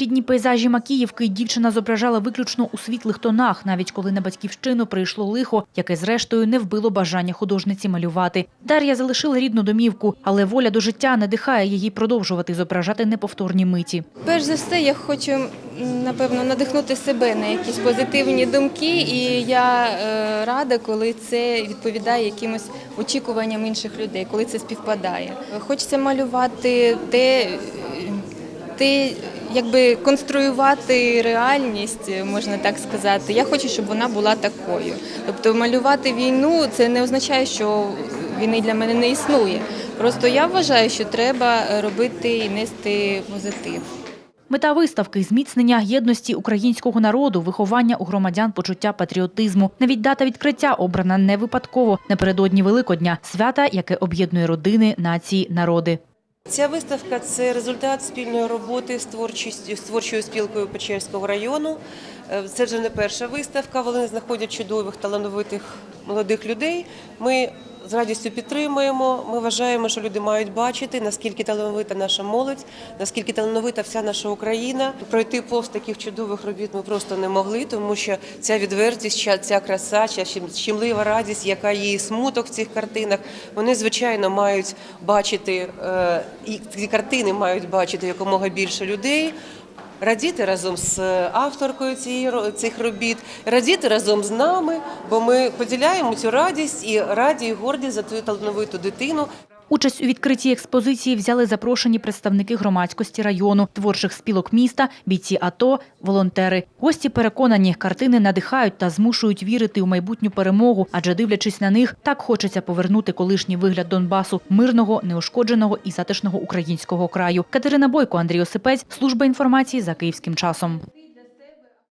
Рідні пейзажі Макіївки дівчина зображала виключно у світлих тонах, навіть коли на батьківщину прийшло лихо, яке зрештою не вбило бажання художниці малювати. Дар'я залишила рідну домівку, але воля до життя надихає її продовжувати зображати неповторні миті. Перш за все, я хочу напевно надихнути себе на якісь позитивні думки, і я е, рада, коли це відповідає якимось очікуванням інших людей, коли це співпадає. Хочеться малювати те, те якби конструювати реальність, можна так сказати. Я хочу, щоб вона була такою. Тобто малювати війну це не означає, що війни для мене не існує. Просто я вважаю, що треба робити і нести позитив. Мета виставки зміцнення єдності українського народу, виховання у громадян почуття патріотизму. Навіть дата відкриття обрана не випадково напередодні Великодня, свята, яке об'єднує родини, нації, народи. Ця виставка це результат спільної роботи з творчою спілкою Печерського району. Е, Це вже не перша виставка. Вони знаходять чудових талановитих молодих людей. Ми з радістю підтримуємо. Ми вважаємо, що люди мають бачити, наскільки талановита наша молодь, наскільки талановита вся наша Україна. Пройти повз таких чудових робіт ми просто не могли, тому що ця відвертість, ця- краса, ця щем- щемлива радість, яка є смуток в цих картинах, вони звичайно мають бачити е, і ці картини мають бачити якомога більше людей. Радіти разом з авторкою цих робіт, радіти разом з нами, бо ми поділяємо цю радість і раді і горді за ту талановиту дитину. Участь у відкритій експозиції взяли запрошені представники громадськості району, творчих спілок міста, бійці АТО, волонтери. Гості переконані, картини надихають та змушують вірити у майбутню перемогу, адже дивлячись на них, так хочеться повернути колишній вигляд Донбасу мирного, неушкодженого і затишного українського краю. Катерина Бойко, Андрій Осипець, служба інформації за київським часом.